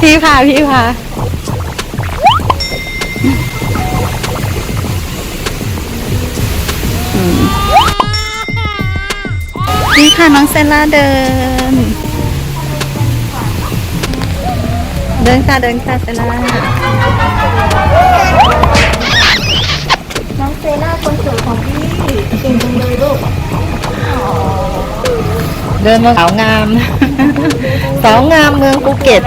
พี่พาพี่พานี่ค่ะน้องเซล่าเดิน เดินค่ะเดินค่ะเซล่าน้องเซล่าคนสวยของพี่เก่งจังเลยลูก เดินมาสาวงาม สาวงามเมืองภูเก็ต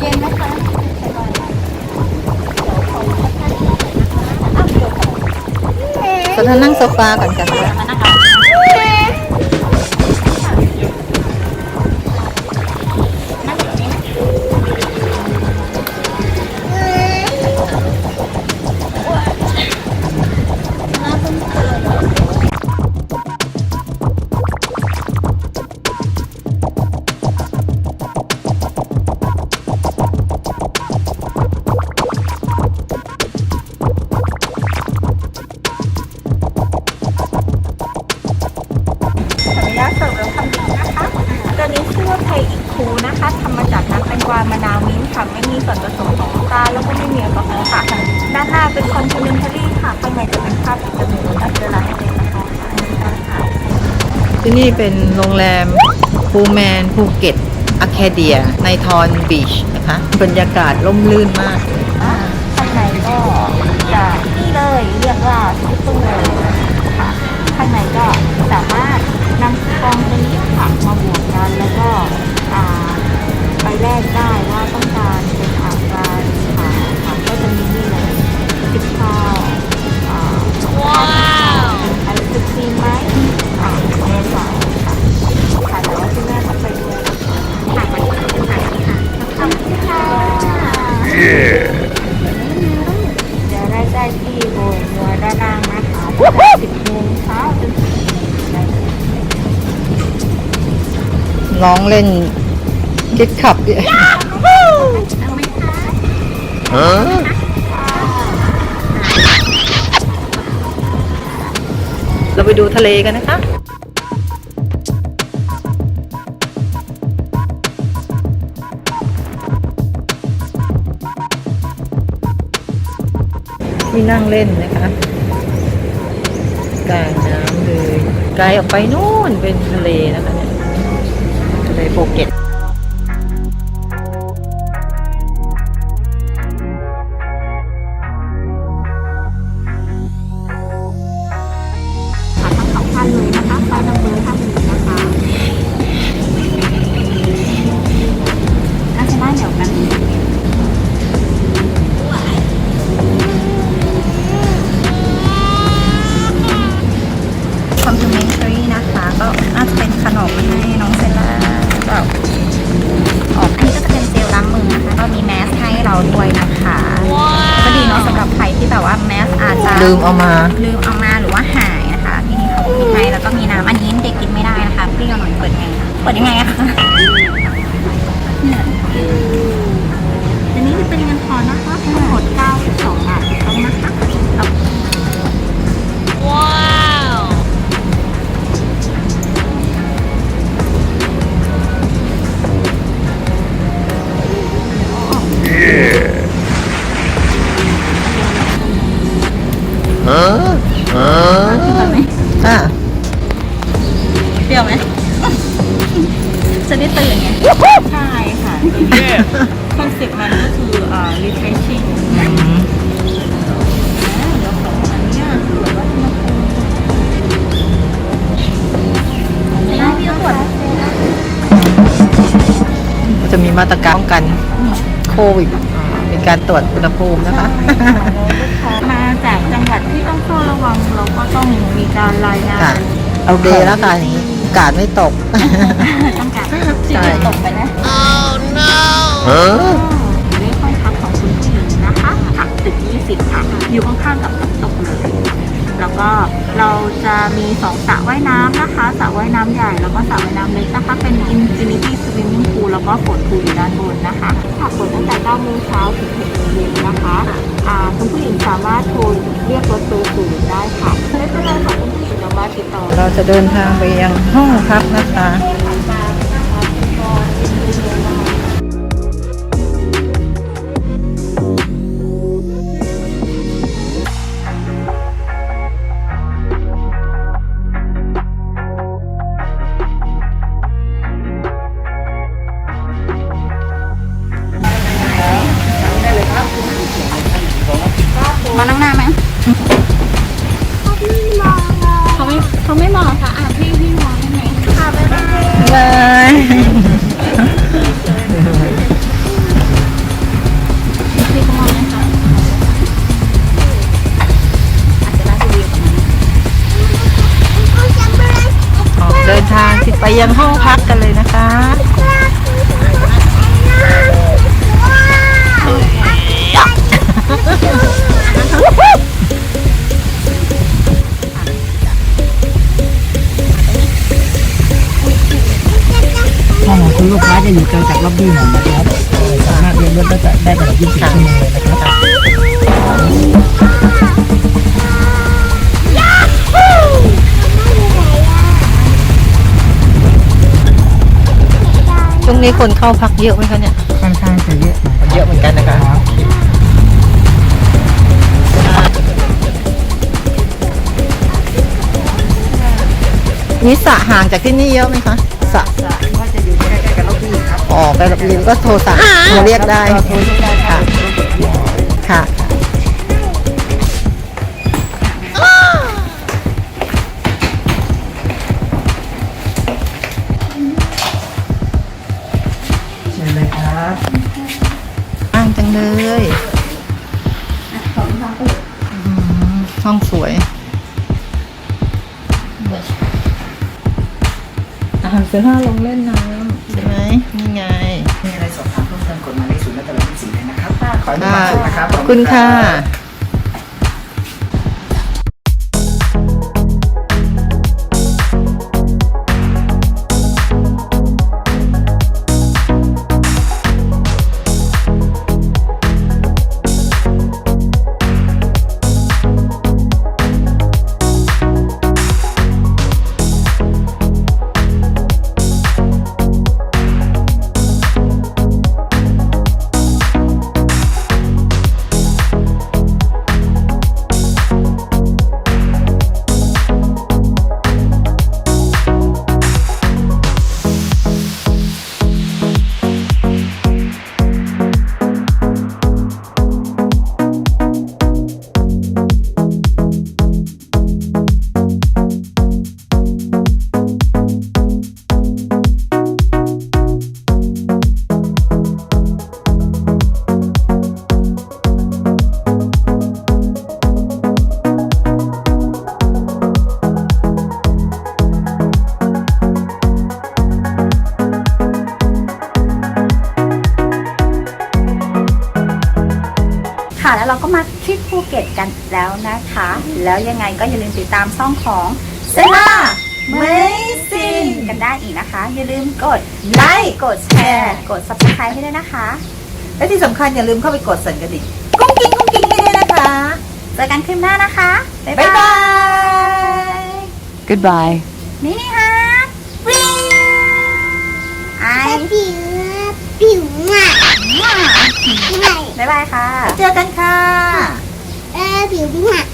เย็นไหมคะสถานนั่งโซฟาก่อนค่ะ ที่นี่เป็นโรงแรมภูแมนภูเก็ตอะแคเดีย ในทอนบีชนะคะบรรยากาศร่มรื่นมาก ข้างในก็จะนี่เลยเรียกว่า ร้องเล่นคิดขับดิเอาไหมคะเราไปดูทะเลกันนะคะที่นั่งเล่นนะคะกลางน้ำเลยไกลออกไปนู่นเป็นทะเลนะคะ เนี่ยทะเลภูเก็ต อามา ลืมเอามาหรือว่าหายนะคะที่นี่เขามีให้แล้วก็มีน้ำอันนี้เด็กกินไม่ได้นะคะเปรี้ยวหน่อยเปิดยังไงคะเปิดยังไงอะคะ จะได้ตื่นไงใช่ค่ะคอนเซ็ปต์มันก็คืออ่า refreshing อืมแล้วของอันเนี้ยคือแบบว่าอุณหภูมิได้พี่ตรวจจะมีมาตรการป้องกันโควิดอ่ามีการตรวจอุณหภูมินะคะ มาจากจังหวัดที่ต้องเฝ้าระวังเราก็ต้องมีการรายงาค่ะนเอาเดย์แล้วค่ะอย่างนี้กาดไม่ตก ต้องการใช่ จะตกไปนะด้วยห้องพักของคุณผู้หญิงนะคะค่ะตึก20ค่ะ อยู่ข้างๆกับน้ำตกเลยค่ะแล้วก็เราจะมีสองสระว่ายน้ำนะคะ สระว่ายน้ำใหญ่แล้วก็สระว่ายน้ำเล็กนะคะ เป็น Infinity Swimming Pool แล้วก็ฝนพูลอยู่ด้านบนนะคะค่ะเปิดตั้งแต่9โมงเช้าถึง6โมงเย็นนะคะอ่าคุณผู้หญิงสามารถโทรเรียกรถเบอร์ศูนย์ได้ค่ะไม่เป็นไรค่ะคุณผู้หญิงสามารถติดต่อ เราจะเดินทางไปยังห้องพักนะคะ ยังห้องพักกันเลยนะคะห้องของคุณลูกค้าจะอยู่ไกลจากล็อบบี้หน่อยนะครับสามารถเรียนรถได้แต่ได้ตลอด24ชั่วโมงเลยนะครับ ช่วงนี้คนเข้าพักเยอะไหมคะเนี่ย ค่อนข้างจะเยอะหน่อยเยอะเหมือนกันนะคะ รับมีสระห่างจากที่นี่เยอะไหมคะสระว่าจะอยู่ใกล้ๆกับล็อบบี้ครับอ๋อไปเรียนก็โทรสั่งโทรเรียกได้ โทรเรียกได้ครัค่ะบค่ะ ห้องสวยอาหารเสือห้าลงเล่นน้ำใช่ไหมนี่ไง มีอะไรสอบถามเพิ่มเติมกดหมายเลขศูนย์และตลอด24เลยนะครับขอให้มีคค่ะวามสุขนะครับขอบคุณค่ะ ค่ะ แล้วเราก็มาที่ภูเก็ตกันแล้วนะคะ แล้วยังไงก็อย่าลืมติดตามช่องของเซล่าเมซินกันได้อีกนะคะ อย่าลืมกดไลค์กดแชร์กด subscribe ให้ด้วยนะคะ และที่สำคัญอย่าลืมเข้าไปกดสั่นกระดิ่งกุ้งกิ้งกุ้งกิ้งให้ด้วยนะคะ เจอกันคลิปหน้านะคะ บ๊ายบ๊ายบาบายย goodbye มินิฮาร์ดวิ่งไอ ผิวผิวอะไม่ บ๊ายบายค่ะ เจอกันค่ะ เออผิวผิวอะ